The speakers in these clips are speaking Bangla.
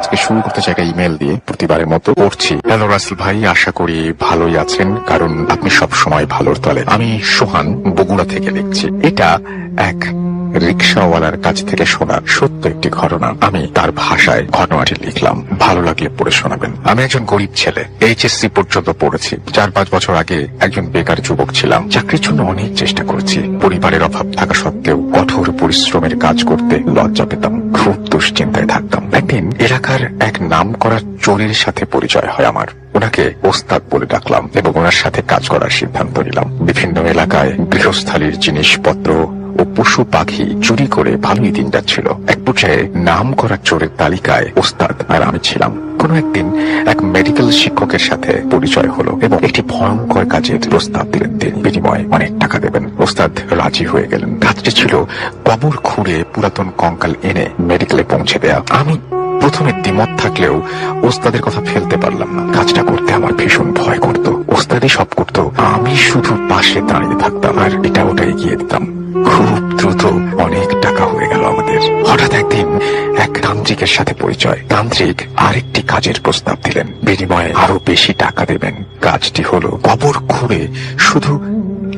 আজকে শুরু করতে চাই ইমেল দিয়ে, প্রতিবারের মতো পড়ছি। হ্যালো রাসেল ভাই, আশা করি ভালোই আছেন, কারণ আপনি সব সময় ভালোর তলে। আমি সোহান বগুড়া থেকে দেখছি। এটা এক রিক্সাওয়ালার কাছ থেকে শোনা সত্য একটি ঘটনা আমি তার ভাষায় ঘটনাটি লিখলাম। ভালো লাগলে পড়ে শোনাবেন। আমি একজন গরিব ছেলে, এইচএসসি পর্যন্ত পড়েছি। চার পাঁচ বছর আগে একজন বেকার যুবক ছিলাম। চাকরির জন্য অনেক চেষ্টা করেছি। পরিবারের অভাব থাকা সত্ত্বেও কঠোর পরিশ্রমের কাজ করতে লজ্জা পেতাম। খুব দুশ্চিন্তায় থাকতাম। একদিন এলাকার এক নাম করা চোরের সাথে পরিচয় হয় আমার। ওনাকে ওস্তাদ বলে ডাকলাম এবং ওনার সাথে কাজ করার সিদ্ধান্ত নিলাম। বিভিন্ন এলাকায় গৃহস্থালীর জিনিসপত্র ও পশু পাখি চুরি করে ভালোই দিন যাচ্ছিল। এক পর্যায়ে নাম করা চোরের তালিকায় ওস্তাদ আর আমি ছিলাম। কোনো একদিন এক মেডিকেল শিক্ষকের সাথে পরিচয় হলো এবং একটি ভয়ঙ্কর কাজের প্রস্তাব দিলেন তিনি। বিনিময়ে অনেক টাকা দেবেন। ওস্তাদ রাজি হয়ে গেলেন। কাজটি ছিল কবর খুঁড়ে পুরাতন কঙ্কাল এনে মেডিকেলে পৌঁছে দেয়া। আমি প্রথমে দ্বিমত থাকলেও ওস্তাদের কথা ফেলতে পারলাম না। কাজটা করতে আমার ভীষণ ভয় করত। ওস্তাদই সব করত। আমি শুধু পাশে দাঁড়িয়ে থাকতাম আর এটা ওটা এগিয়ে দিতাম। খুব দ্রুত অনেক টাকা হয়ে গেল আমাদের। হঠাৎ একদিন এক তান্ত্রিকের সাথে পরিচয়। তান্ত্রিক আরেকটি কাজের প্রস্তাব দিলেন। বিনিময়ে আরও বেশি টাকা দেবেন। কাজটি হলো কবর খুঁড়ে শুধু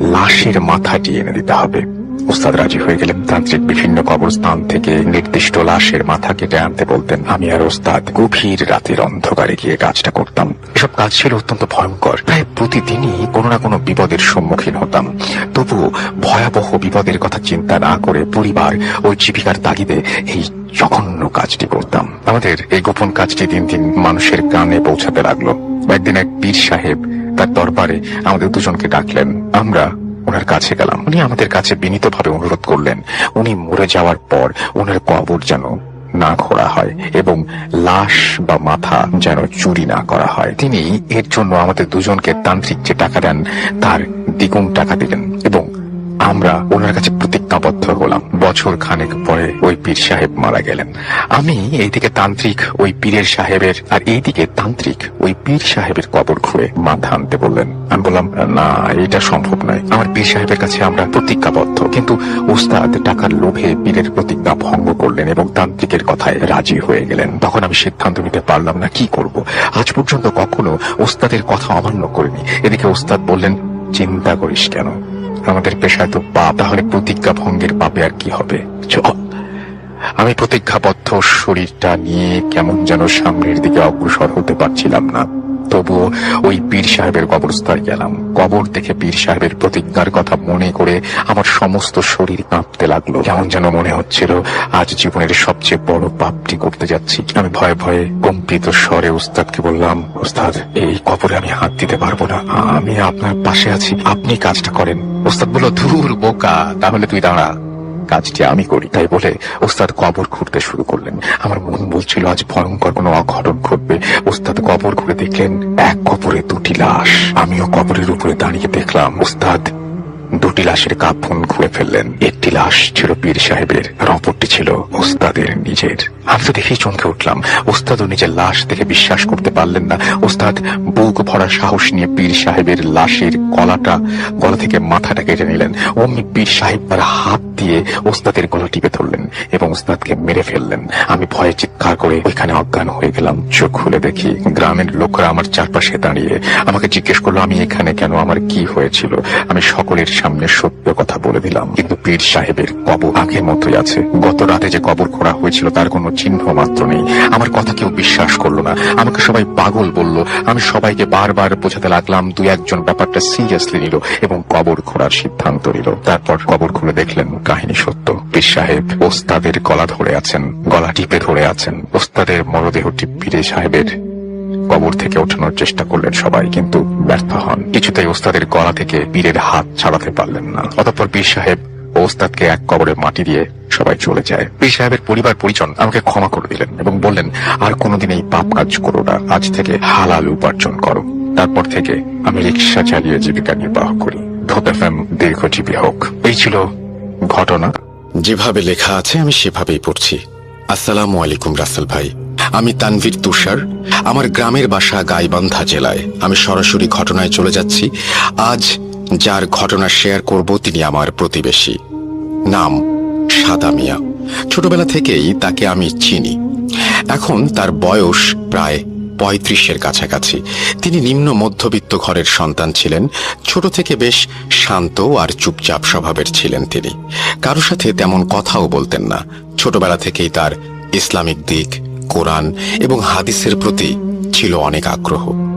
লাশের মাথাটি এনে দিতে হবে। উস্তাদ রাজি হয়ে গেলেন। তান্ত্রিক বিভিন্ন কবরস্থান থেকে নির্দিষ্ট লাশের মাথা কেটে আনতে বলতেন, আমি আর ওস্তাদ গভীর রাতের অন্ধকারে গিয়ে কাজটা করতাম। এসব কাজ ছিল অত্যন্ত ভয়ঙ্কর। প্রায় প্রতিদিনই কোনো না কোনো বিপদের সম্মুখীন হতাম। তবু ভয়াবহ বিপদের কথা চিন্তা না করে পরিবার ও জীবিকার তাগিদে এই জঘন্য কাজটি করতাম। আমাদের এই গোপন কাজটি দিন দিন মানুষের কানে পৌঁছাতে লাগল। একদিন এক পীর সাহেব তার দরবারে আমাদের দুজনকে ডাকলেন, আমরা ওনার কাছে গেলাম। উনি আমাদের কাছে বিনীতভাবে অনুরোধ করলেন, উনি মরে যাওয়ার পর ওনার কবর যেন না খোঁড়া হয় এবং লাশ বা মাথা যেন চুরি না করা হয়। তিনি এর জন্য আমাদের দুজনকে তান্ত্রিক যে টাকা দেন, তার দ্বিগুণ টাকা দিলেন এবং আমরা ওনার কাছে প্রতিজ্ঞাবদ্ধ হলাম। বছর খানেক পরে ওই পীর সাহেব মারা গেলেন। আমি এইদিকে তান্ত্রিক ওই পীরের সাহেবের আর এইদিকে তান্ত্রিক ওই পীর সাহেবের কবর খুঁড়ে মাথা আনতে বললেন। আমি বললাম, না, এটা সম্ভব নয়। আমার পীর সাহেবের কাছে আমরা প্রতিজ্ঞাবদ্ধ। কিন্তু ওস্তাদ টাকার লোভে পীরের প্রতিজ্ঞা ভঙ্গ করলেন এবং তান্ত্রিকের কথায় রাজি হয়ে গেলেন। তখন আমি সিদ্ধান্ত নিতে পারলাম না কি করব। আজ পর্যন্ত কখনো ওস্তাদের কথা অমান্য করিনি। এদিকে ওস্তাদ বললেন, চিন্তা করিস কেন? আমাদের পেশায় তো পাপ, তাহলে প্রতিজ্ঞা ভঙ্গের পাপে আর কি হবে? আমি প্রতিজ্ঞাবদ্ধ শরীরটা নিয়ে কেমন যেন সামনের দিকে অগ্রসর হতে পারছিলাম না। তবুও ওই পীর সাহেবের কবরস্থায় গেলাম। কবর দেখে পীর সাহেবের প্রতিজ্ঞার কথা মনে করে আমার সমস্ত শরীর কাঁপতে লাগল। কেমন যেন মনে হচ্ছিল, আজ জীবনের সবচেয়ে বড় পাপটি করতে যাচ্ছি। আমি ভয়ে ভয়ে কম্পিত স্বরে উস্তাদকে বললাম, উস্তাদ, এই কবরে আমি হাত দিতে পারব না। আমি আপনার পাশে আছি। আপনি কাজটা করেন। উস্তাদ বলল, ধুর বোকা, তাহলে তুই দাঁড়া। কাজটি আমি করি। তাই বলে ওস্তাদ কবর খুঁড়তে শুরু করলেন। আমার মন বলছিল, আজ ভয়ঙ্কর কোনো অঘটন ঘটবে। ওস্তাদ কবর খুঁড়ে দেখলেন, এক কবরে দুটি লাশ। আমিও কবরের উপরে দাঁড়িয়ে দেখলাম, ওস্তাদ দুটি লাশের কাফন খুঁড়ে ফেললেন। একটি লাশ ছিল পীর সাহেবের আর অপরটি ছিল ওস্তাদের নিজের। আমি তো দেখেই চমকে উঠলাম। ওস্তাদও নিজের লাশ দেখে বিশ্বাস করতে পারলেন না। ওস্তাদ বুক ভরা সাহস নিয়ে পীর সাহেবের লাশের গলাটা, গলা থেকে মাথাটা কেটে নিলেন। অমনি পীর সাহেব তার হাত দিয়ে ওস্তাদের গলা টিপে ধরলেন এবং ওস্তাদকে মেরে ফেললেন। আমি ভয়ে চিৎকার করে ওইখানে অজ্ঞান হয়ে গেলাম। চোখ খুলে দেখি গ্রামের লোকরা আমার চারপাশে দাঁড়িয়ে আমাকে জিজ্ঞেস করল, আমি এখানে কেন? আমার কি হয়েছিল? আমি সকলের সামনে সত্য কথা বলে দিলাম। কিন্তু পীর সাহেবের কবর আগের মতোই আছে। গত রাতে যে কবর খোঁড়া হয়েছিল, তার কোনো চিহ্ন মাত্র নেই। আমার কথা কেউ বিশ্বাস করল না। আমাকে সবাই পাগল বলল। আমি সবাইকে বারবার বোঝাতে লাগলাম, দুই একজন ব্যাপারটা সিরিয়াসলি নিল এবং কবর খোঁড়ার সিদ্ধান্ত নিল। তারপর কবর খুলে দেখলেন কাহিনী সত্য। পীর সাহেব ওস্তাদের গলা ধরে আছেন, গলা টিপে ধরে আছেন। ওস্তাদের মরদেহটি পীরে সাহেবের কবর থেকে ওঠানোর চেষ্টা করলেন সবাই, কিন্তু ব্যর্থ হন। কিছুতেই ওস্তাদের গলা থেকে পীরের হাত ছাড়াতে পারলেন না। অতঃপর পীর সাহেব ওস্তাদকে এক কবরে মাটি দিয়ে সবাই চলে যায়। পীর সাহেবের পরিবার পরিজন আমাকে ক্ষমা করে দিলেন এবং বললেন, আর কোনোদিন এই পাপ কাজ করো না। আজ থেকে হালাল উপার্জন করো। তারপর থেকে আমি রিক্সা চালিয়ে জীবিকা নির্বাহ করি। ধোত এফএম দীর্ঘজীবী হোক। এই ছিল ঘটনা। যেভাবে লেখা আছে, আমি সেভাবেই পড়ছি। আসসালামু আলাইকুম রাসেল ভাই। আমি তানভীর তুষার, আমার গ্রামের বাসা গাইবান্ধা জেলায়। আমি সরাসরি ঘটনায় চলে যাচ্ছি। আজ যার ঘটনা শেয়ার করব তিনি আমার প্রতিবেশী। নাম সাদা মিয়া। ছোটবেলা থেকেই তাকে আমি চিনি। এখন তার বয়স প্রায় পঁয়ত্রিশের কাছাকাছি। তিনি নিম্ন মধ্যবিত্ত ঘরের সন্তান ছিলেন। ছোট থেকে বেশ শান্ত আর চুপচাপ স্বভাবের ছিলেন তিনি। কারও সাথে তেমন কথাও বলতেন না। ছোটবেলা থেকেই তার ইসলামিক দিক কোরআন এবং হাদিসের প্রতি ছিল অনেক আগ্রহ।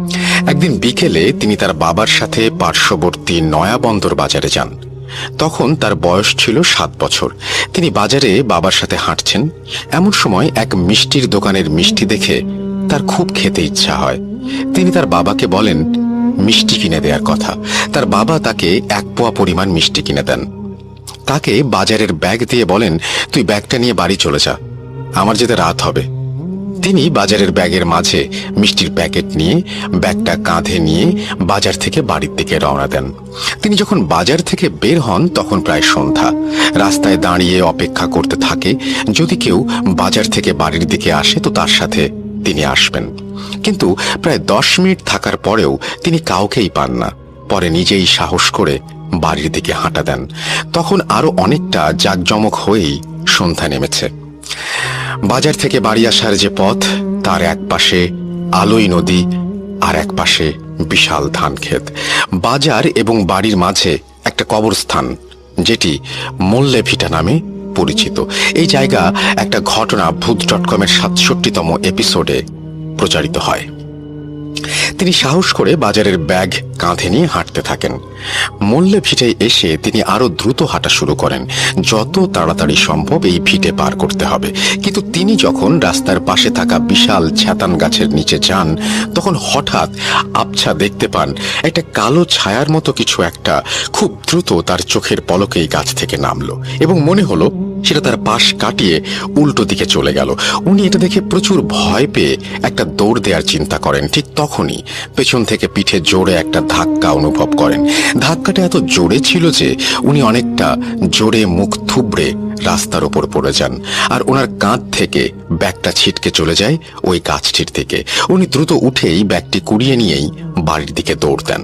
একদিন বিকেলে তিনি তার বাবার সাথে পার্শ্ববর্তী নয়াবন্দর বাজারে যান। তখন তার বয়স ছিল সাত বছর। তিনি বাজারে বাবার সাথে হাঁটছেন। এমন সময় এক মিষ্টির দোকানের মিষ্টি দেখে তার খুব খেতে ইচ্ছা হয়। তিনি তার বাবাকে বলেন, মিষ্টি কিনে দেওয়ার কথা। তার বাবা তাকে এক পোয়া পরিমাণ মিষ্টি কিনে দেন। তাকে বাজারের ব্যাগ দিয়ে বলেন, তুই ব্যাগটা নিয়ে বাড়ি চলে যা। আমার যেতে রাত হবে। তিনি বাজারের ব্যাগের মাঝে মিষ্টির প্যাকেট নিয়ে, ব্যাগটা কাঁধে নিয়ে বাজার থেকে বাড়ির দিকে রওনা দেন। তিনি যখন বাজার থেকে বের হন, তখন প্রায় সন্ধ্যা। রাস্তায় দাঁড়িয়ে অপেক্ষা করতে থাকে, যদি কেউ বাজার থেকে বাড়ির দিকে আসে, তো তার সাথে তিনি আসবেন। কিন্তু প্রায় দশ মিনিট থাকার পরেও তিনি কাউকেই পান না। পরে নিজেই সাহস করে বাড়ির দিকে হাঁটা দেন। তখন আরও অনেকটা জাঁকজমক হয়েই সন্ধ্যা নেমেছে। বাজার থেকে বাড়ি আসার যে পথ, তার এক পাশে আলোই নদী আর এক পাশে বিশাল ধান ক্ষেত। বাজার এবং বাড়ির মাঝে একটা কবরস্থান, যেটি মোল্লে ভিটা নামে পরিচিত। এই জায়গা একটা ঘটনা ভূত ডট কমের সাতষট্টিতম এপিসোডে প্রচারিত হয়। তিনি সাহস করে বাজারের ব্যাগ কাঁধে নিয়ে হাঁটতে থাকেন। মল্লে ভিটে এসে তিনি আরও দ্রুত হাঁটা শুরু করেন। যত তাড়াতাড়ি সম্ভব এই ভিটে পার করতে হবে। কিন্তু তিনি যখন রাস্তার পাশে থাকা বিশাল ছ্যাতান গাছের নিচে যান, তখন হঠাৎ আবছা দেখতে পান, একটা কালো ছায়ার মতো কিছু একটা খুব দ্রুত তার চোখের পলকেই গাছ থেকে নামলো এবং মনে হলো সেটা তার পাশ কাটিয়ে উল্টো দিকে চলে গেল। উনি এটা দেখে প্রচুর ভয় পেয়ে একটা দৌড় দেওয়ার চিন্তা করেন। ঠিক তখনই পেছন থেকে পিঠে জোরে একটা ধাক্কা অনুভব করেন। ধাক্কাটা এত জোরে ছিল যে উনি অনেকটা জোরে মুখ থুবড়ে রাস্তার ওপর পড়ে যান। আর ওনার কাঁধ থেকে ব্যাগটা ছিটকে চলে যায় ওই গাছটির দিকে। উনি দ্রুত উঠেই ব্যাগটি কুড়িয়ে নিয়েই বাড়ির দিকে দৌড় দেন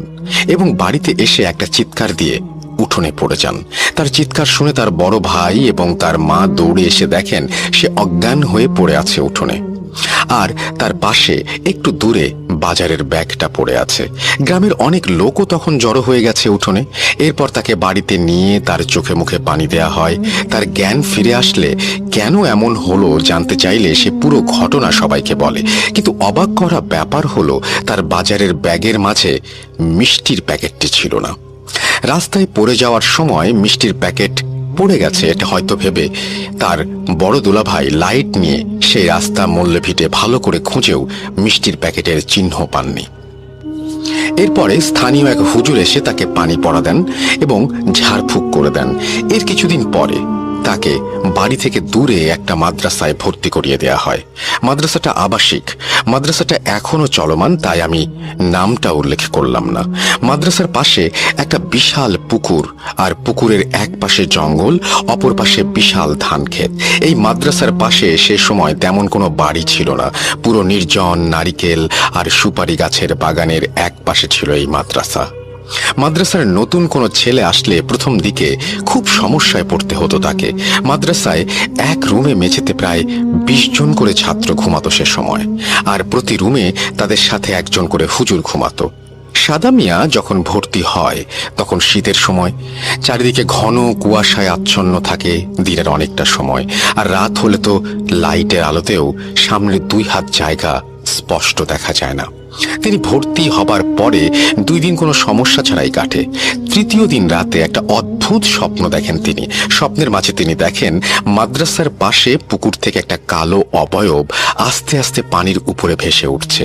এবং বাড়িতে এসে একটা চিৎকার দিয়ে উঠোনে পড়ে যান। তার চিৎকার শুনে তার বড় ভাই এবং তার মা দৌড়ে এসে দেখেন সে অজ্ঞান হয়ে পড়ে আছে উঠোনে। আর তার পাশে একটু দূরে বাজারের ব্যাগটা পড়ে আছে। গ্রামের অনেক লোকও তখন জড়ো হয়ে গেছে উঠোনে। এরপর তাকে বাড়িতে নিয়ে তার চোখে মুখে পানি দেয়া হয়। তার জ্ঞান ফিরে আসলে কেন এমন হলো জানতে চাইলে সে পুরো ঘটনা সবাইকে বলে। কিন্তু অবাক করা ব্যাপার হলো, তার বাজারের ব্যাগের মাঝে মিষ্টির প্যাকেটটি ছিল না। রাস্তায় পড়ে যাওয়ার সময় মিষ্টির প্যাকেট পড়ে গেছে, এটা হয়তো ভেবে। তার বড় দুলাভাই লাইট নিয়ে সেই রাস্তা মল্লে ভিটে ভালো করে খুঁজেও মিষ্টির প্যাকেটের চিহ্ন পাননি। এরপরে স্থানীয় এক হুজুর এসে তাকে পানি পড়া দেন এবং ঝাড়ফুঁক করে দেন। এর কিছুদিন পরে তাকে বাড়ি থেকে দূরে একটা মাদ্রাসায় ভর্তি করিয়ে দেয়া হয়। মাদ্রাসাটা আবাসিক। মাদ্রাসাটা এখনও চলমান, তাই আমি নামটা উল্লেখ করলাম না। মাদ্রাসার পাশে একটা বিশাল পুকুর, আর পুকুরের এক পাশে জঙ্গল, অপর পাশে বিশাল ধান ক্ষেত। এই মাদ্রাসার পাশে সে সময় তেমন কোনো বাড়ি ছিল না। পুরো নির্জন নারিকেল আর সুপারি গাছের বাগানের এক পাশে ছিল এই মাদ্রাসা। মাদ্রাসার নতুন কোনো ছেলে আসলে প্রথম দিকে খুব সমস্যায় পড়তে হতো তাকে। মাদ্রাসায় এক রুমে মেঝেতে প্রায় বিশ জন করে ছাত্র ঘুমাতো সে সময়, আর প্রতি রুমে তাদের সাথে একজন করে হুজুর ঘুমাতো। সাদা মিয়া যখন ভর্তি হয়, তখন শীতের সময়, চারিদিকে ঘন কুয়াশায় আচ্ছন্ন থাকে দিনের অনেকটা সময়, আর রাত হলে তো লাইটের আলোতেও সামনের দুই হাত জায়গা স্পষ্ট দেখা যায় না। তিনি ভর্তি হবার পরে দুই দিন কোনো সমস্যা ছাড়াই কাটে। তৃতীয় দিন রাতে একটা অদ্ভুত স্বপ্ন দেখেন তিনি। স্বপ্নের মাঝে তিনি দেখেন মাদ্রাসার পাশে পুকুর থেকে একটা কালো অবয়ব আস্তে আস্তে পানির উপরে ভেসে উঠছে।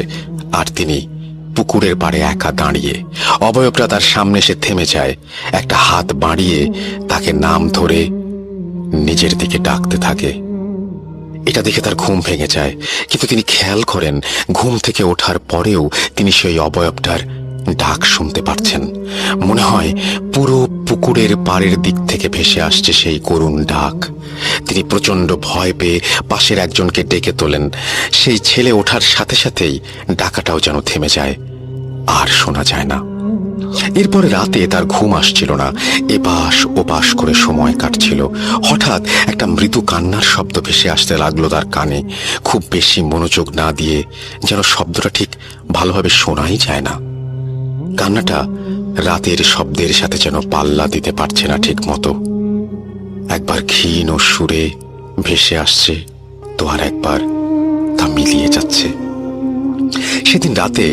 আর তিনি পুকুরের পাড়ে একা দাঁড়িয়ে, অবয়বটা তার সামনে এসে থেমে যায়। একটা হাত বাড়িয়ে তাকে নাম ধরে নিজের দিকে ডাকতে থাকে। এটা দেখে তার ঘুম ভেঙে যায়। কিন্তু তিনি খেয়াল করেন, ঘুম থেকে ওঠার পরেও তিনি সেই অবয়বটার ডাক শুনতে পারছেন। মনে হয় পুরো পুকুরের পাড়ের দিক থেকে ভেসে আসছে সেই করুণ ডাক। তিনি প্রচণ্ড ভয় পেয়ে পাশের একজনকে ডেকে তোলেন। সেই ছেলে ওঠার সাথে সাথেই ডাকাটাও যেন থেমে যায়। আর শোনা যায় না। এরপরে রাতে তার ঘুম আসছিল না। এপাশ ওপাশ করে সময় কাটছিল। হঠাৎ একটা মৃদু কান্নার শব্দ ভেসে আসতে লাগল তার কানে। খুব বেশি মনোযোগ না দিয়ে যেন শব্দটা ঠিক ভালোভাবে শোনাই যায় না। কান্নাটা রাতের শব্দের সাথে যেন পাল্লা দিতে পারছে না ঠিক মতো একবার ক্ষীণ ও সুরে ভেসে আসছে তো আর একবার তা মিলিয়ে যাচ্ছে। সেদিন রাতে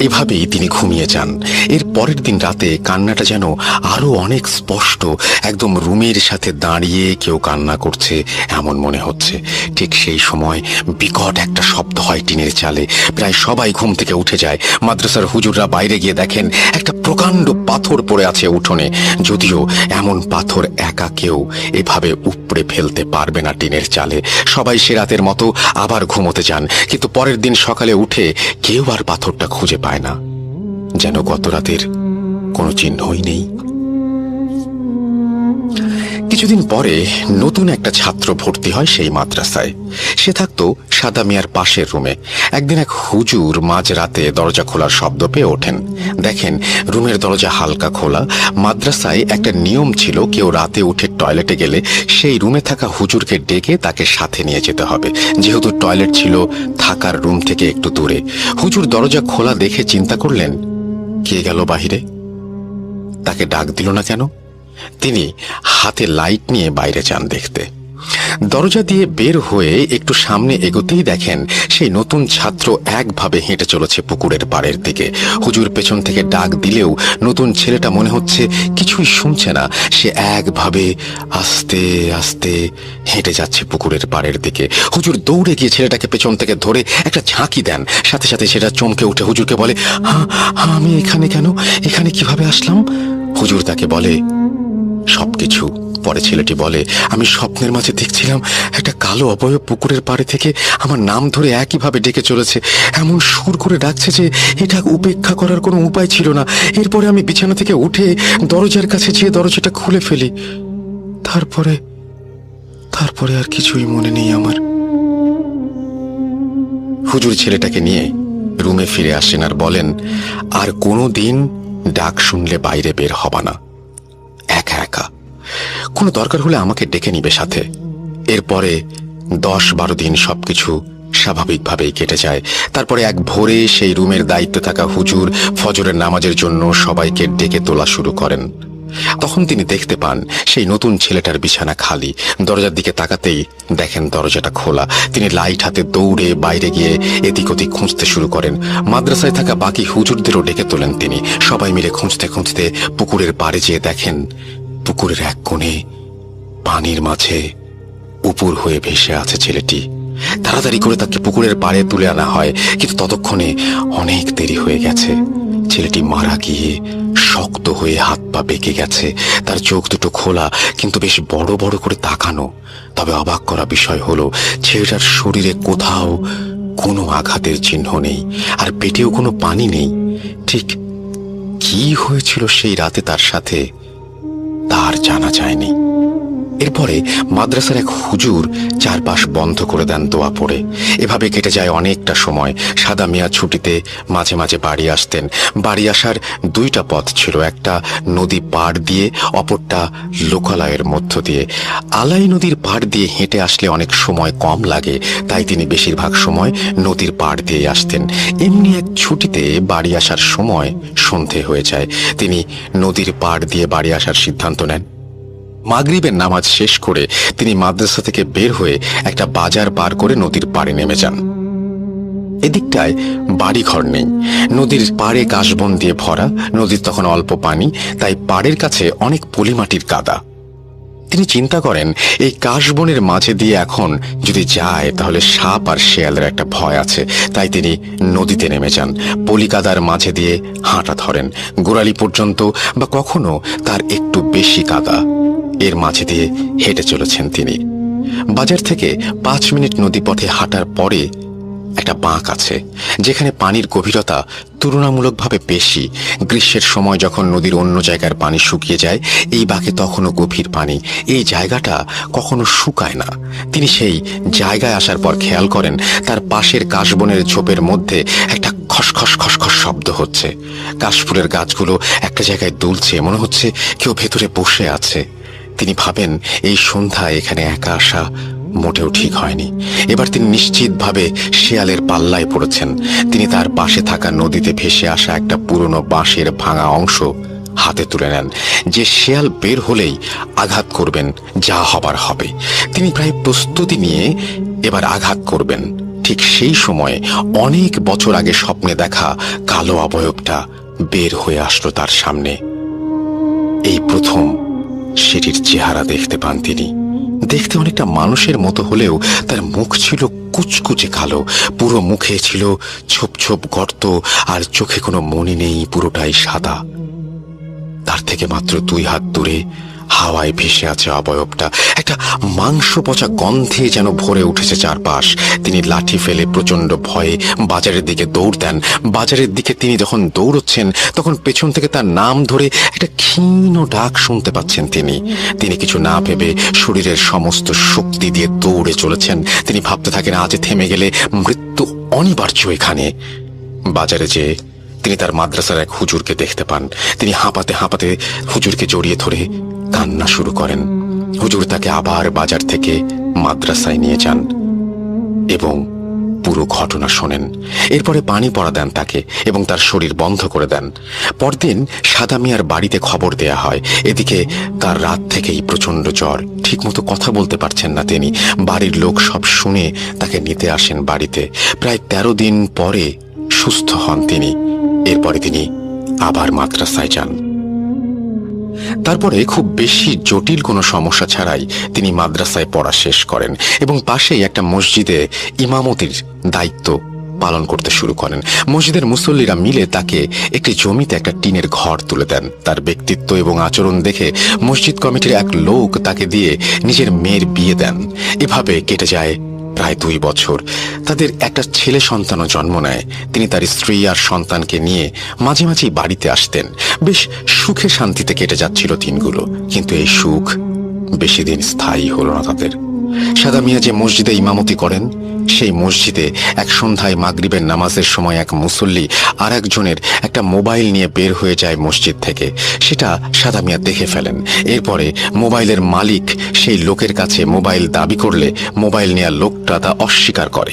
এভাবেই তিনি ঘুমিয়ে যান। এর পরের দিন রাতে কান্নাটা যেন আরও অনেক স্পষ্ট, একদম রুমের সাথে দাঁড়িয়ে কেউ কান্না করছে এমন মনে হচ্ছে। ঠিক সেই সময় বিকট একটা শব্দ হয় টিনের চালে। প্রায় সবাই ঘুম থেকে উঠে যায়। মাদ্রাসার হুজুররা বাইরে গিয়ে দেখেন, একটা প্রকাণ্ড পাথর পড়ে আছে উঠোনে। যদিও এমন পাথর একা কেউ এভাবে উপড়ে ফেলতে পারবে না টিনের চালে। সবাই সে রাতের মতো আবার ঘুমোতে যান। কিন্তু পরের দিন সকালে উঠে কেউ আর পাথরটা খুঁজে পায় না। যেন গত রাতের কোনো চিহ্নই নেই। কিছুদিন পরে নতুন একটা ছাত্র ভর্তি হয় সেই মাদ্রাসায়। সে থাকতো সাদা মিয়ার পাশের রুমে। একদিন এক হুজুর মাঝরাতে দরজা খোলার শব্দ পেয়ে ওঠেন। দেখেন, রুমের দরজা হালকা খোলা। মাদ্রাসায় একটা নিয়ম ছিল, কেউ রাতে উঠে টয়লেটে গেলে সেই রুমে থাকা হুজুরকে ডেকে তাকে সাথে নিয়ে যেতে হবে। যেহেতু টয়লেট ছিল, থাকার রুম থেকে একটু দূরে। হুজুর দরজা খোলা দেখে চিন্তা করলেন, কে গেল বাহিরে? তাকে ডাক দিল না কেন? তিনি হাতে লাইট নিয়ে বাইরে যান দেখতে। দরজা দিয়ে বের হয়ে একটু সামনে এগোতেই দেখেন সেই নতুন ছাত্র একভাবে হেঁটে চলেছে পুকুরের পাড়ের দিকে। হুজুর পেছন থেকে ডাক দিলেও নতুন ছেলেটা মনে হচ্ছে কিছুই শুনছে না। সে একভাবে আস্তে আস্তে হেঁটে যাচ্ছে পুকুরের পাড়ের দিকে। হুজুর দৌড়ে গিয়ে ছেলেটাকে পেছন থেকে ধরে একটা ঝাঁকি দেন। সাথে সাথে সেটা চমকে উঠে হুজুরকে বলে হ্যাঁ আমি এখানে কেন? এখানে কীভাবে আসলাম? হুজুর তাকে বলে সবকিছু। পরে ছেলেটি বলে, আমি স্বপ্নের মাঝে দেখছিলাম একটা কালো অবয়ব পুকুরের পাড়ে থেকে আমার নাম ধরে একইভাবে ডেকে চলেছে। এমন সুর করে ডাকছে যে এটা উপেক্ষা করার কোনো উপায় ছিল না। এরপরে আমি বিছানা থেকে উঠে দরজার কাছে যেয়ে দরজাটা খুলে ফেলি। তারপরে তারপরে আর কিছুই মনে নেই আমার। হুজুর ছেলেটাকে নিয়ে রুমে ফিরে আসেন আর বলেন, আর কোনো দিন ডাক শুনলে বাইরে বের হবা না। কোনো দরকার হলে আমাকে ডেকে নিবে সাথে। এরপরে দশ বারো দিন সবকিছু স্বাভাবিকভাবেই কেটে যায়। তারপরে এক ভোরে সেই রুমের দায়িত্বে থাকা হুজুর ফজরের নামাজের জন্য সবাইকে ডেকে তোলা শুরু করেন। তখন তিনি দেখতে পান সেই নতুন ছেলেটার বিছানা খালি। দরজার দিকে তাকাতেই দেখেন দরজাটা খোলা। তিনি লাইট হাতে দৌড়ে বাইরে গিয়ে এদিক ওদিক খুঁজতে শুরু করেন। মাদ্রাসায় থাকা বাকি হুজুরদেরও ডেকে তোলেন তিনি। সবাই মিলে খুঁজতে খুঁজতে পুকুরের পাড়ে যেয়ে দেখেন পুকুরের এক কোণে পানির মাঝে উপুর হয়ে ভেসে আছে ছেলেটি। তাড়াতাড়ি করে তাকে পুকুরের পাড়ে তুলে আনা হয়, কিন্তু ততক্ষণে অনেক দেরি হয়ে গেছে। ছেলেটি মারা গিয়ে শক্ত হয়ে হাত পা বেঁকে গেছে। তার চোখ দুটো খোলা, কিন্তু বেশ বড় বড় করে তাকানো। তবে অবাক করা বিষয় হলো, ছেলেটার শরীরে কোথাও কোনো আঘাতের চিহ্ন নেই, আর পেটেও কোনো পানি নেই। ঠিক কি হয়েছিল সেই রাতে তার সাথে? তার জানা যায়নি। এরপরে মাদ্রাসার এক হুজুর চারপাশ বন্ধ করে দেন দোয়া পড়ে। এভাবে কেটে যায় অনেকটা সময়। সাদা মিয়া ছুটিতে মাঝে মাঝে বাড়ি আসতেন। বাড়ি আসার দুইটা পথ ছিল। একটা নদী পাড় দিয়ে, অপরটা লোকালয়ের মধ্য দিয়ে। আলাই নদীর পাড় দিয়ে হেঁটে আসলে অনেক সময় কম লাগে। তাই তিনি বেশিরভাগ সময় নদীর পাড় দিয়ে আসতেন। এমনি এক ছুটিতে বাড়ি আসার সময় সন্ধে হয়ে যায়। তিনি নদীর পাড় দিয়ে বাড়ি আসার সিদ্ধান্ত নেন। মাগরিবের নামাজ শেষ করে তিনি মাদ্রাসা থেকে বের হয়ে একটা বাজার পার করে নদীর পাড়ে নেমে যান। এদিকটায় বাড়ি ঘর নেই। নদীর পাড়ে কাশবন দিয়ে ভরা, নদীর তখন অল্প পানি, তাই পাড়ের কাছে অনেক পলিমাটির কাদা। তিনি চিন্তা করেন, এই কাশবনের মাঝে দিয়ে এখন যদি যায়, তাহলে সাপ আর শেয়ালের একটা ভয় আছে। তাই তিনি নদীতে নেমে যান। পলিকাদার মাঝে দিয়ে হাঁটা ধরেন। গোড়ালি পর্যন্ত বা কখনো তার একটু বেশি কাদা। এর মাঝে দিয়ে হেঁটে চলেছেন তিনি। বাজার থেকে পাঁচ মিনিট নদীপথে হাঁটার পরে একটা বাঁক আছে, যেখানে পানির গভীরতা তুলনামূলকভাবে বেশি। গ্রীষ্মের সময় যখন নদীর অন্য জায়গার পানি শুকিয়ে যায়, এই বাঁকে তখনও গভীর পানি। এই জায়গাটা কখনো শুকায় না। তিনি সেই জায়গায় আসার পর খেয়াল করেন, তার পাশের কাশবনের ঝোপের মধ্যে একটা খসখস খসখস শব্দ হচ্ছে। কাশফুলের গাছগুলো একটা জায়গায় দুলছে, মনে হচ্ছে কেউ ভেতরে বসে আছে। তিনি ভাবেন, এই সন্ধ্যায় এখানে একা আসা মোটেও ঠিক হয়নি। এবার তিনি নিশ্চিতভাবে শেয়ালের পাল্লায় পড়েছেন। তিনি তার পাশে থাকা নদীতে ভেসে আসা একটা পুরনো বাঁশের ভাঙা অংশ হাতে তুলে নেন, যে শেয়াল বের হলেই আঘাত করবেন, যা হবার হবে। তিনি প্রায় প্রস্তুতি নিয়ে এবার আঘাত করবেন। ঠিক সেই সময় অনেক বছর আগে স্বপ্নে দেখা কালো অবয়বটা বের হয়ে আসলো তার সামনে। এই প্রথম সেটির চেহারা দেখতে পান তিনি। দেখতে অনেকটা মানুষের মতো হলেও তার মুখ ছিল কুচকুচে কালো, পুরো মুখে ছিল ছোপ ছোপ গর্ত আর চোখে কোনো মনি নেই, পুরোটাই সাদা। তার থেকে মাত্র দুই হাত দূরে হাওয়ায় ভেসে আছে অবয়বটা। একটা মাংস পচা গন্ধে যেন ভরে উঠেছে চারপাশ। তিনি লাঠি ফেলে প্রচণ্ড ভয়ে বাজারের দিকে দৌড় দেন। বাজারের দিকে তিনি যখন দৌড়চ্ছেন, তখন পেছন থেকে তার নাম ধরে একটা ক্ষীণ ডাক শুনতে পাচ্ছেন তিনি। তিনি কিছু না ভেবে শরীরের সমস্ত শক্তি দিয়ে দৌড়ে চলেছেন। তিনি ভাবতে থাকেন, আজ থেমে গেলে মৃত্যু অনিবার্য এখানে। বাজারে যেয়ে তিনি তার মাদ্রাসার এক হুজুরকে দেখতে পান। তিনি হাঁপাতে হাঁপাতে হুজুরকে জড়িয়ে ধরে কান্না শুরু করেন। হুজুর তাকে আবার বাজার থেকে মাদ্রাসায় নিয়ে যান এবং পুরো ঘটনা শোনেন। এরপরে পানি পড়া দেন তাকে এবং তার শরীর বন্ধ করে দেন। পরদিন সাদা মিয়ার বাড়িতে খবর দেয়া হয়। এদিকে তার রাত থেকেই প্রচণ্ড জ্বর। ঠিকমতো কথা বলতে পারছেন না তিনি। বাড়ির লোক সব শুনে তাকে নিতে আসেন বাড়িতে। প্রায় তেরো দিন পরে সুস্থ হন তিনি। এরপরে তিনি আবার মাদ্রাসায় যান। তারপরে খুব বেশি জটিল কোনো সমস্যা ছাড়াই তিনি মাদ্রাসায় পড়া শেষ করেন এবং পাশেই একটা মসজিদে ইমামতির দায়িত্ব পালন করতে শুরু করেন। মসজিদের মুসল্লিরা মিলে তাকে একটি জমিতে একটা টিনের ঘর তুলে দেন। তার ব্যক্তিত্ব এবং আচরণ দেখে মসজিদ কমিটির এক লোক তাকে দিয়ে নিজের মেয়ের বিয়ে দেন। এভাবে কেটে যায় প্রায় দুই বছর তাদের একটা ছেলে সন্তানও জন্ম নেয়। তিনি তার স্ত্রী আর সন্তানকে নিয়ে মাঝে মাঝেই বাড়িতে আসতেন। বেশ সুখে শান্তিতে কেটে যাচ্ছিল দিনগুলো। কিন্তু এই সুখ বেশি দিন স্থায়ী হলো না তাদের। সাদা মিয়া যে মসজিদে ইমামতি করেন, সেই মসজিদে এক সন্ধ্যায় মাগরিবের নামাজের সময় এক মুসল্লি আর একজনের একটা মোবাইল নিয়ে বের হয়ে যায় মসজিদ থেকে। সেটা সাদা মিয়া দেখে ফেলেন। এরপরে মোবাইলের মালিক সেই লোকের কাছে মোবাইল দাবি করলে মোবাইল নেওয়া লোকটা তা অস্বীকার করে।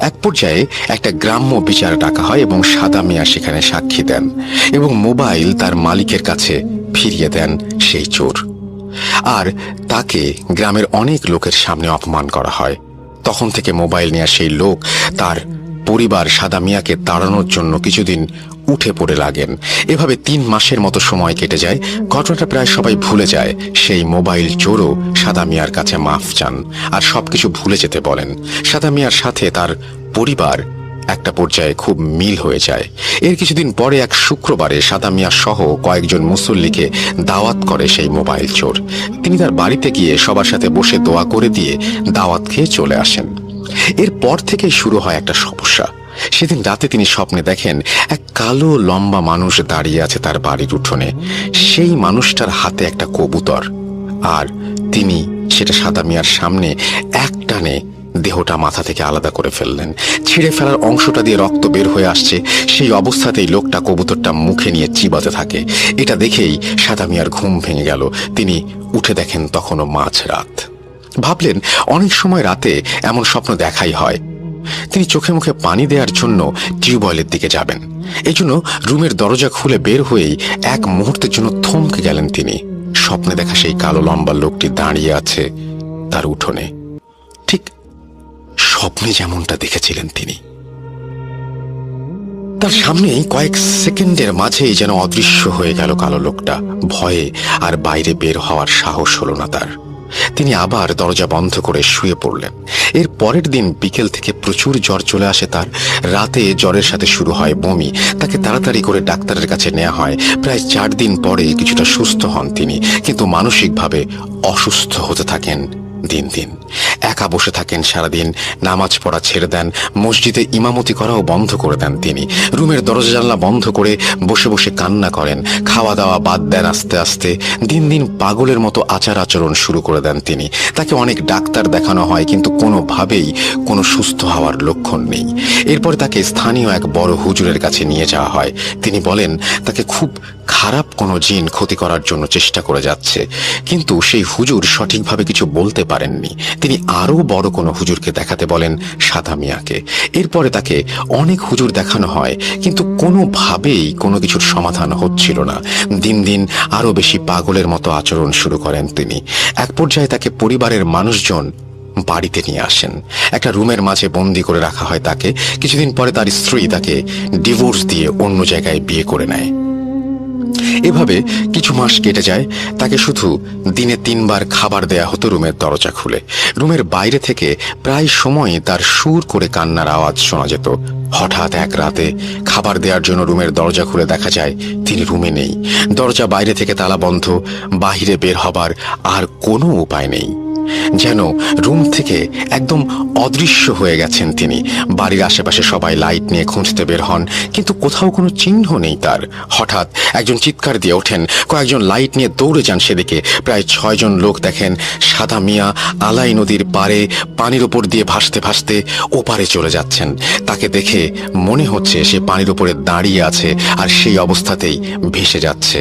এক পর্যায়ে একটা গ্রাম্য বিচার ডাকা হয় এবং সাদা মিয়া সেখানে সাক্ষী দেন এবং মোবাইল তার মালিকের কাছে ফিরিয়ে দেন সেই চোর। আর তাকে গ্রামের অনেক লোকের সামনে অপমান করা হয়। তখন থেকে মোবাইল নেওয়া সেই লোক তার পরিবার সাদা মিয়াকে তাড়ানোর জন্য কিছুদিন উঠে পড়ে লাগেন। এভাবে তিন মাসের মতো সময় কেটে যায়। ঘটনাটা প্রায় সবাই ভুলে যায়। সেই মোবাইল চোরও সাদা মিয়ার কাছে মাফ চান। আর সবকিছু ভুলে যেতে বলেন। সাদা মিয়ার সাথে তার পরিবার একটা পর্যায়ে খুব মিল হয়ে যায়। এর কিছুদিন পরে এক শুক্রবারে সাদা মিয়া সহ কয়েকজন মুসল্লিকে দাওয়াত করে সেই মোবাইল চোর। তিনি তার বাড়িতে গিয়ে সবার সাথে বসে দোয়া করে দিয়ে দাওয়াত খেয়ে চলে আসেন। এরপর থেকেই শুরু হয় একটা সমস্যা। সেদিন রাতে তিনি স্বপ্নে দেখেন এক কালো লম্বা মানুষ দাঁড়িয়ে আছে তার বাড়ির উঠোনে। সেই মানুষটার হাতে একটা কবুতর। আর তিনি সেটা সাদা মিয়ার সামনে এক টানে দেহটা মাথা থেকে আলাদা করে ফেললেন। ছিঁড়ে ফেলার অংশটা দিয়ে রক্ত বের হয়ে আসছে। সেই অবস্থাতেই লোকটা কবুতরটা মুখে নিয়ে চিবাতে থাকে। এটা দেখেই সাদা মিয়ার ঘুম ভেঙে গেল। তিনি উঠে দেখেন তখনও মাঝরাত ভাবলেন, অনেক সময় রাতে এমন স্বপ্ন দেখাই হয়। তিনি চোখে মুখে পানি দেওয়ার জন্য টিউবওয়েলের দিকে যাবেন। এই জন্য রুমের দরজা খুলে বের হয়েই এক মুহূর্তের জন্য থমকে গেলেন তিনি। স্বপ্নে দেখা সেই কালো লম্বা লোকটি দাঁড়িয়ে আছে তার উঠোনে। স্বপ্নে যেমনটা দেখেছিলেন তিনি। তার সামনেই কয়েক সেকেন্ডের মাঝেই যেন অদৃশ্য হয়ে গেল কালো লোকটা, ভয়ে আর বাইরে বের হওয়ার সাহস হলো না তার। তিনি আবার দরজা বন্ধ করে শুয়ে পড়লেন। এর পরের দিন বিকেল থেকে প্রচুর জ্বর চলে আসে তার। রাতে জ্বরের সাথে শুরু হয় বমি। তাকে তাড়াতাড়ি করে ডাক্তারের কাছে নেওয়া হয়। প্রায় চার দিন পরে কিছুটা সুস্থ হন তিনি। কিন্তু মানসিকভাবে অসুস্থ হতে থাকেন দিন দিন। একা বসে থাকেন সারাদিন, নামাজ পড়া ছেড়ে দেন, মসজিদে ইমামতি করাও বন্ধ করে দেন তিনি। রুমের দরজা জানলা বন্ধ করে বসে বসে কান্না করেন। খাওয়া দাওয়া বাদ দেন আস্তে আস্তে। দিন দিন পাগলের মতো আচার আচরণ শুরু করে দেন তিনি। তাকে অনেক ডাক্তার দেখানো হয়, কিন্তু কোনোভাবেই কোনো সুস্থ হওয়ার লক্ষণ নেই। এরপর তাকে স্থানীয় এক বড় হুজুরের কাছে নিয়ে যাওয়া হয়। তিনি বলেন, তাকে খুব খারাপ কোনো জিন ক্ষতি করার জন্য চেষ্টা করে যাচ্ছে। কিন্তু সেই হুজুর সঠিকভাবে কিছু বলতে পারেননি। তিনি আরও বড় কোনো হুজুরকে দেখাতে বলেন সাদা মিয়াকে। এরপরে তাকে অনেক হুজুর দেখানো হয়, কিন্তু কোনোভাবেই কোনো কিছুর সমাধান হচ্ছিল না। দিন দিন আরও বেশি পাগলের মতো আচরণ শুরু করেন তিনি। এক পর্যায়ে তাকে পরিবারের মানুষজন বাড়িতে নিয়ে আসেন। একটা রুমের মাঝে বন্দি করে রাখা হয় তাকে। কিছুদিন পরে তার স্ত্রী তাকে ডিভোর্স দিয়ে অন্য জায়গায় বিয়ে করে নেয়। এভাবে কিছু মাস কেটে যায়, তাকে শুধু দিনে তিনবার খাবার দেয়া হতো রুমের দরজা খুলে। রুমের বাইরে থেকে প্রায় সময় তার সুর করে কান্নার আওয়াজ শোনা যেত। হঠাৎ এক রাতে খাবার দেওয়ার জন্য রুমের দরজা খুলে দেখা যায়, তিনি রুমে নেই। দরজা বাইরে থেকে তালা বন্ধ, বাহিরে বের হবার আর কোনো উপায় নেই। যেন রুম থেকে একদম অদৃশ্য হয়ে গেছেন তিনি। বাড়ির আশেপাশে সবাই লাইট নিয়ে খুঁজতে বের হন, কিন্তু কোথাও কোনো চিহ্ন নেই তার। হঠাৎ একজন চিৎকার দিয়ে ওঠেন। কয়েকজন লাইট নিয়ে দৌড়ে যান সেদিকে। প্রায় ছয়জন লোক দেখেন সাদা মিয়া আলাই নদীর পারে পানির ওপর দিয়ে ভাসতে ভাসতে ওপারে চলে যাচ্ছেন। তাকে দেখে মনে হচ্ছে সে পানির ওপরে দাঁড়িয়ে আছে আর সেই অবস্থাতেই ভেসে যাচ্ছে।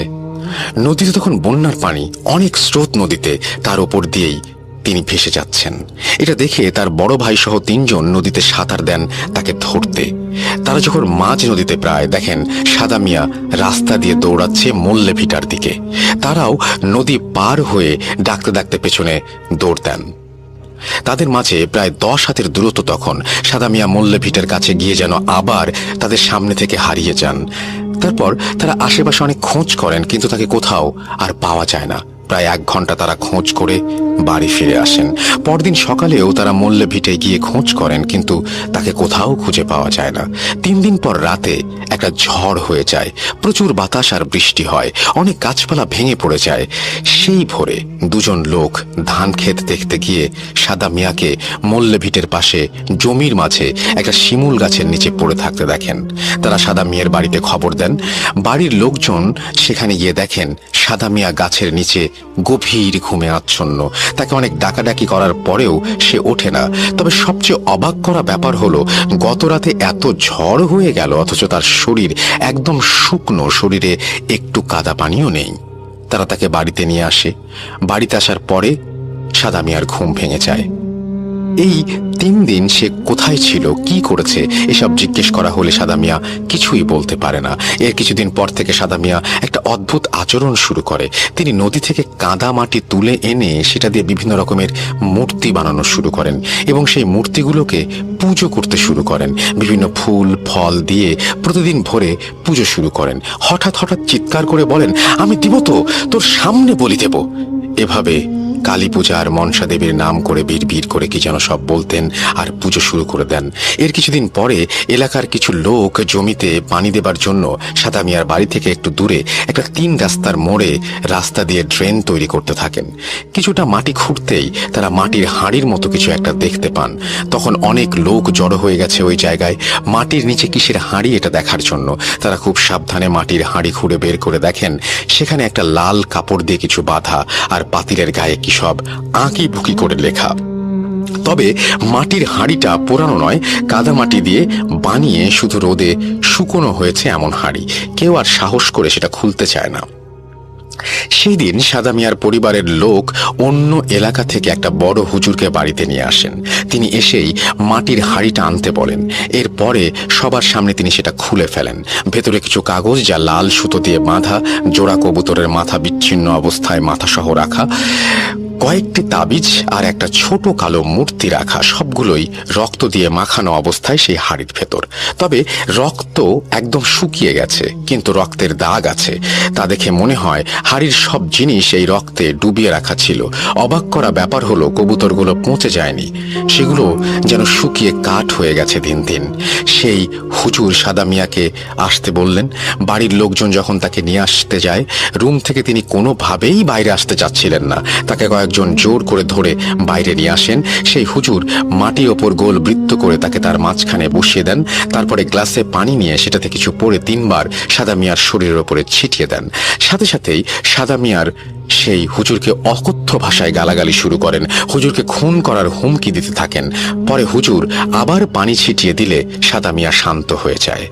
নদীতে তখন বন্যার পানি, অনেক স্রোত নদীতে, তার ওপর দিয়েই তিনি ভেসে যাচ্ছেন। এটা দেখে তার বড় ভাই সহ তিনজন নদীতে সাঁতার দেন তাকে ধরতে। তারা যখন মাঝ নদীতে প্রায় দেখেন, সাদা মিয়া রাস্তা দিয়ে দৌড়াচ্ছে মল্লে ভিটার দিকে। তারাও নদী পার হয়ে ডাকতে ডাকতে পেছনে দৌড় দেন। তাদের মাঝে প্রায় দশ হাতের দূরত্ব তখন। সাদা মিয়া মল্লে ভিটের কাছে গিয়ে যেন আবার তাদের সামনে থেকে হারিয়ে যান। তারপর তারা আশেপাশে অনেক খোঁজ করেন, কিন্তু তাকে কোথাও আর পাওয়া যায় না। প্রায় এক ঘণ্টা তারা খোঁজ করে বাড়ি ফিরে আসেন। পরদিন সকালেও তারা মল্লে ভিটে গিয়ে খোঁজ করেন, কিন্তু তাকে কোথাও খুঁজে পাওয়া যায় না। তিন দিন পর রাতে একটা ঝড় হয়ে যায়, প্রচুর বাতাস আর বৃষ্টি হয়, অনেক গাছপালা ভেঙে পড়ে যায়। সেই ভোরে দুজন লোক ধান ক্ষেত দেখতে গিয়ে সাদা মিয়াকে মল্লে ভিটের পাশে জমির মাঝে একটা শিমুল গাছের নিচে পড়ে থাকতে দেখেন। তারা সাদা মিয়ার বাড়িতে খবর দেন। বাড়ির লোকজন সেখানে গিয়ে দেখেন সাদা মিয়া গাছের নিচে গভীর ঘুমে আচ্ছন্ন। তাকে অনেক ডাকাডাকি করার পরেও সে ওঠে না। তবে সবচেয়ে অবাক করা ব্যাপার হলো গত রাতে এত ঝড় হয়ে গেল, অথচ তার শরীর একদম শুকনো, শরীরে একটু কাদা পানিও নেই। তারা তাকে বাড়িতে নিয়ে আসে। বাড়িতে আসার পরে সাদা মিয়ার ঘুম ভেঙে যায়। এই তিন দিন সে কোথায় ছিল, কি করেছে, এসব জিজ্ঞেস করা হলে সাদা মিয়া কিছুই বলতে পারে না। এর কিছুদিন পর থেকে সাদা মিয়া একটা অদ্ভুত আচরণ শুরু করে। তিনি নদী থেকে কাদা মাটি তুলে এনে সেটা দিয়ে বিভিন্ন রকমের মূর্তি বানানো শুরু করেন এবং সেই মূর্তিগুলোকে পুজো করতে শুরু করেন। বিভিন্ন ফুল, ফল দিয়ে প্রতিদিন ভোরে পুজো শুরু করেন। হঠাৎ হঠাৎ চিৎকার করে বলেন, আমি দিব তো, তোর সামনে বলি দেব। এভাবে কালী পূজা আর মনসা দেবীর নাম করে বীর করে কি যেন সব বলতেন আর পুজো শুরু করে দেন। এর কিছুদিন পরে এলাকার কিছু লোক জমিতে পানি দেবার জন্য সাদা মিয়ার বাড়ি থেকে একটু দূরে একটা তিন রাস্তার মোড়ে রাস্তা দিয়ে ড্রেন তৈরি করতে থাকেন। কিছুটা মাটি খুঁড়তেই তারা মাটির হাঁড়ির মতো কিছু একটা দেখতে পান। তখন অনেক লোক জড়ো হয়ে গেছে ওই জায়গায়। মাটির নিচে কিসের হাঁড়ি এটা দেখার জন্য। তারা খুব সাবধানে মাটির হাঁড়ি খুঁড়ে বের করে দেখেন। সেখানে একটা লাল কাপড় দিয়ে কিছু বাঁধা আর পাতিলের গায়ে কি সব আঁকি বুকি করে লেখা। তবে মাটির হাঁড়িটা পোড়ানো নয়, কাদা মাটি দিয়ে বানিয়ে শুধু রোদে শুকনো হয়েছে এমন হাঁড়ি। কেউ আর সাহস করে সেটা খুলতে চায় না। সেই দিন সাদা মিয়ার পরিবারের লোক অন্য এলাকা থেকে একটা বড় হুজুরকে বাড়িতে নিয়ে আসেন। তিনি এসেই মাটির হাঁড়িটা আনতে বলেন। এরপরে সবার সামনে তিনি সেটা খুলে ফেলেন। ভেতরে কিছু কাগজ যা লাল সুতো দিয়ে বাঁধা, জোড়া কবুতরের মাথা বিচ্ছিন্ন অবস্থায় মাথা সহ রাখা। কয়েকটি তাবিজ আর একটা ছোট কালো মূর্তি রাখা, সবগুলোই রক্ত দিয়ে মাখানো অবস্থায় সেই হাড়ির ভেতর। তবে রক্ত একদম শুকিয়ে গেছে, কিন্তু রক্তের দাগ আছে। তা দেখে মনে হয় হাড়ির সব জিনিস এই রক্তে ডুবিয়ে রাখা ছিল। অবাক করা ব্যাপার হলো কবুতরগুলো পৌঁছে যায়নি। সেগুলো যেন শুকিয়ে কাঠ হয়ে গেছে দিন দিন। সেই হুজুর সাদা মিয়াকে আসতে বললেন, বাড়ির লোকজন যখন তাকে নিয়ে আসতে যায়, রুম থেকে তিনি কোনোভাবেই বাইরে আসতে চাচ্ছিলেন না। তাকে কয়েকজন জোর করে ধরে বাইরে নিয়ে আসেন। সেই হুজুর মাটি ওপর গোল বৃত্ত করে তাকে তার মাঝখানে বসিয়ে দেন। তারপরে গ্লাসে পানি নিয়ে সেটাতে কিছু পরে তিনবার সাদা মিয়ার শরীরের ওপরে ছিটিয়ে দেন। সাথে সাথেই সাদা মিয়ার সেই হুজুরকে অকথ্য ভাষায় গালাগালি শুরু করেন। হুজুরকে খুন করার হুমকি দিতে থাকেন। পরে হুজুর আবার পানি ছিটিয়ে দিলে সাদা মিয়া শান্ত হয়ে যায়।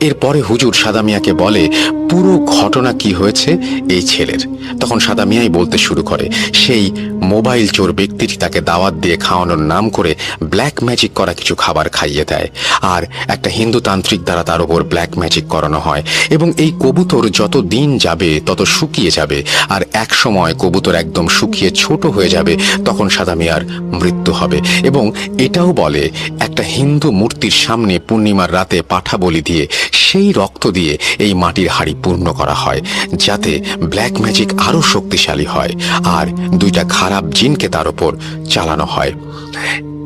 এরপরে হুজুর সাদা মিয়াকে বলে, পুরো ঘটনা কি হয়েছে? এই ছেলের। তখন সাদা মিয়াই বলতে শুরু করে, সেই মোবাইল চোর ব্যক্তিটি তাকে দাওয়াত দিয়ে খাওয়ানোর নাম করে ব্ল্যাক ম্যাজিক করা কিছু খাবার খাইয়ে দেয়। আর একটা হিন্দু তান্ত্রিক দ্বারা তার উপর ব্ল্যাক ম্যাজিক করানো হয়। এবং এই কবুতর যত দিন যাবে, তত শুকিয়ে যাবে। আর এক সময় কবুতর একদম শুকিয়ে ছোট হয়ে যাবে, তখন সাদা মিয়ার মৃত্যু হবে। এবং এটাও বলে, একটা হিন্দু মূর্তির সামনে পূর্ণিমার রাতে পাঠা বলি দিয়ে সেই রক্ত দিয়ে এই মাটির হাড়ি পূর্ণ করা হয়, যাতে ব্ল্যাক ম্যাজিক আরও শক্তিশালী হয়, আর দুইটা খারাপ জিনকে তার ওপর চালানো হয়।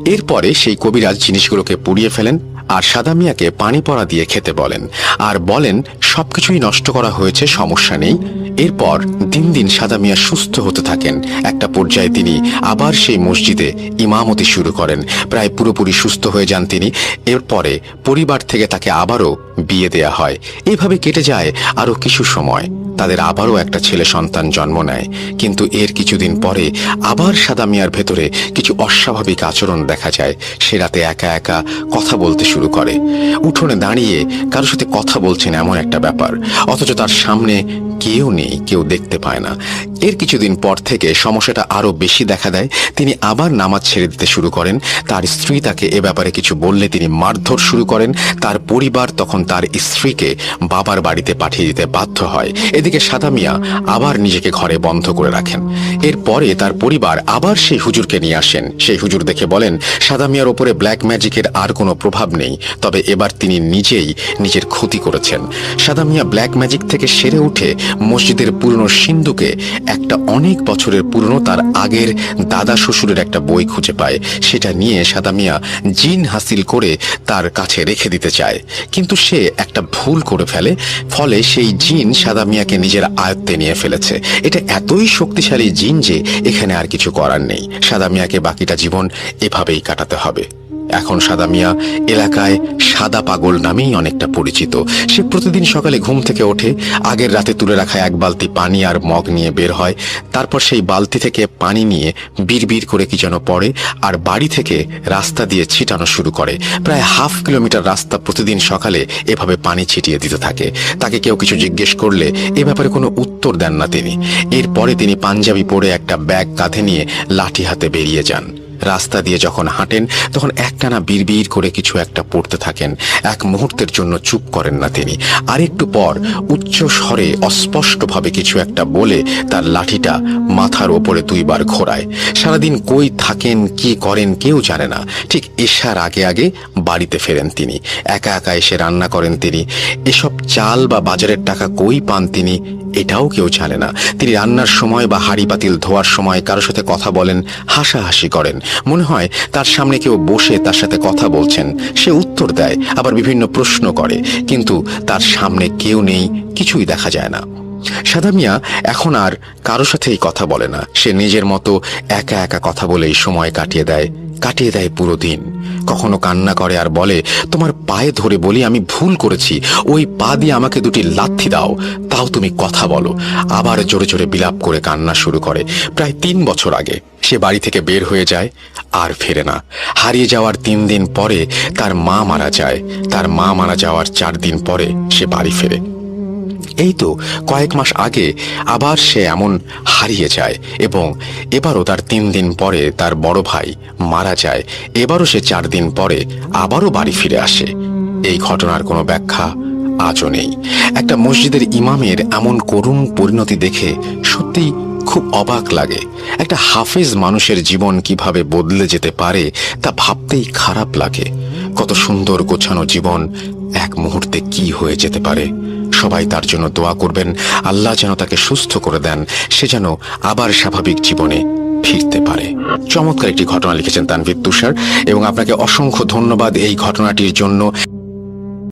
এরপরে সেই কবিরাজ জিনিসগুলোকে পুড়িয়ে ফেলেন আর সাদা মিয়াকে পানি পড়া দিয়ে খেতে বলেন। আর বলেন, সবকিছুই নষ্ট করা হয়েছে, সমস্যা নেই। এরপর দিন দিন সাদা মিয়া সুস্থ হতে থাকেন। একটা পর্যায়ে তিনি আবার সেই মসজিদে ইমামতি শুরু করেন। প্রায় পুরোপুরি সুস্থ হয়ে যান তিনি। এরপরে পরিবার থেকে তাকে আবারও বিয়ে দেয়া হয়। এইভাবে কেটে যায় আরও কিছু সময়। তাদের আবারও একটা ছেলে সন্তান জন্ম নেয়। কিন্তু এর কিছুদিন পরে আবার সাদা মিয়ার ভেতরে কিছু অস্বাভাবিক আচরণ দেখা যায়। সে রাতে একা একা কথা বলতে শুরু করে। উঠোনে দাঁড়িয়ে কারোর সাথে কথা বলছেন এমন একটা ব্যাপার। অথচ তার সামনে কেউ নেই, কেউ দেখতে পায় না। এর কিছুদিন পর থেকে সমস্যাটা আরও বেশি দেখা দেয়। তিনি আবার নামাজ ছেড়ে দিতে শুরু করেন। তার স্ত্রী তাকে এ ব্যাপারে কিছু বললে তিনি মারধর শুরু করেন। তার পরিবার তখন তার স্ত্রীকে বাবার বাড়িতে পাঠিয়ে দিতে বাধ্য হয়। এদিকে সাদা মিয়া আবার নিজেকে ঘরে বন্ধ করে রাখেন। এরপরে তার পরিবার আবার সেই হুজুরকে নিয়ে আসেন। সেই হুজুর দেখে বলেন, সাদা মিয়ার ওপরে ব্ল্যাক ম্যাজিকের আর কোনো প্রভাব নেই, তবে এবার তিনি নিজেই নিজের ক্ষতি করেছেন। সাদা মিয়া ব্ল্যাক ম্যাজিক থেকে সেরে উঠে মসজিদের পুরনো সিন্ধুকে একটা অনেক বছরের পুরনো তার আগের দাদা শ্বশুরের একটা বই খুঁজে পায়। সেটা নিয়ে সাদা মিয়া জিন হাসিল করে তার কাছে রেখে দিতে চায়। কিন্তু সে একটা ভুল করে ফেলে, ফলে সেই জিন সাদা মিয়াকে নিজের আয়ত্তে নিয়ে ফেলেছে। এটা এতই শক্তিশালী জিন যে এখানে আর কিছু করার নেই। সাদা মিয়াকে বাকিটা জীবন এভাবেই কাটাতে হবে। এখন সাদা মিয়া এলাকায় সাদা পাগল নামেই অনেকটা পরিচিত। সে প্রতিদিন সকালে ঘুম থেকে ওঠে, আগের রাতে তুলে রাখা এক বালতি পানি আর মগ নিয়ে বের হয়, তারপর সেই বালতি থেকে পানি নিয়ে বিড়বিড় করে কি যেন পড়ে আর বাড়ি থেকে রাস্তা দিয়ে ছিটানো শুরু করে। প্রায় হাফ কিলোমিটার রাস্তা প্রতিদিন সকালে এভাবে পানি ছিটিয়ে দিতে থাকে। তাকে কেউ কিছু জিজ্ঞেস করলে এ ব্যাপারে কোনো উত্তর দেন না তিনি। এরপরে তিনি পাঞ্জাবি পরে একটা ব্যাগ কাঁধে নিয়ে লাঠি হাতে বেরিয়ে যান। রাস্তা দিয়ে যখন হাঁটেন, তখন একটানা বিড়বিড় করে কিছু একটা পড়তে থাকেন। এক মুহূর্তের জন্য চুপ করেন না তিনি। আর একটু পর উচ্চ স্বরে অস্পষ্টভাবে কিছু একটা বলে তার লাঠিটা মাথার ওপরে দুইবার ঘোরায়। সারাদিন কই থাকেন, কি করেন কেউ জানে না। ঠিক এসার আগে আগে বাড়িতে ফেরেন তিনি। একা একা এসে রান্না করেন তিনি। এসব চাল বা বাজারের টাকা কই পান তিনি, এটাও কেউ জানে না। তিনি রান্নার সময় বা হাড়ি পাতিল ধোয়ার সময় কারোর সাথে কথা বলেন, হাসাহাসি করেন। মনে হয় তার সামনে কেউ বসে তার সাথে কথা বলছেন। সে উত্তর দেয়, আবার বিভিন্ন প্রশ্ন করে, কিন্তু তার সামনে কেউ নেই, কিছুই দেখা যায় না। সাদা মিয়া এখন আর কারও সাথেই কথা বলে না। সে নিজের মতো একা একা কথা বলেই সময় কাটিয়ে দেয় কাটিয়ে দেয় পুরো দিন। কখনো কান্না করে আর বলে, তোমার পায়ে ধরে বলি আমি ভুল করেছি, ওই পা দিয়ে আমাকে দুটি লাথি দাও, তাও তুমি কথা বলো। আবার জোরে জোরে বিলাপ করে কান্না শুরু করে। প্রায় তিন বছর আগে সে বাড়ি থেকে বের হয়ে যায়, আর ফেরে না। হারিয়ে যাওয়ার তিন দিন পরে তার মা মারা যায়। তার মা মারা যাওয়ার চার দিন পরে সে বাড়ি ফেরে। এই তো কয়েক মাস আগে আবার সে এমন হারিয়ে যায় এবং এবারও তার তিন দিন পরে তার বড় ভাই মারা যায়। এবারও সে চার দিন পরে আবারও বাড়ি ফিরে আসে। এই ঘটনার কোনো ব্যাখ্যা আজও নেই। একটা মসজিদের ইমামের এমন করুণ পরিণতি দেখে সত্যিই খুব অবাক লাগে। একটা হাফেজ মানুষের জীবন কীভাবে বদলে যেতে পারে তা ভাবতেই খারাপ লাগে। কত সুন্দর গোছানো জীবন এক মুহূর্তে কি হয়ে যেতে পারে? সবাই তার জন্য দোয়া করবেন। আল্লাহ যেন তাকে সুস্থ করে দেন, সে যেন আবার স্বাভাবিক জীবনে ফিরতে পারে। চমৎকার একটি ঘটনা লিখেছেন তানভীর তুষার এবং আপনাকে অসংখ্য ধন্যবাদ এই ঘটনাটির জন্য।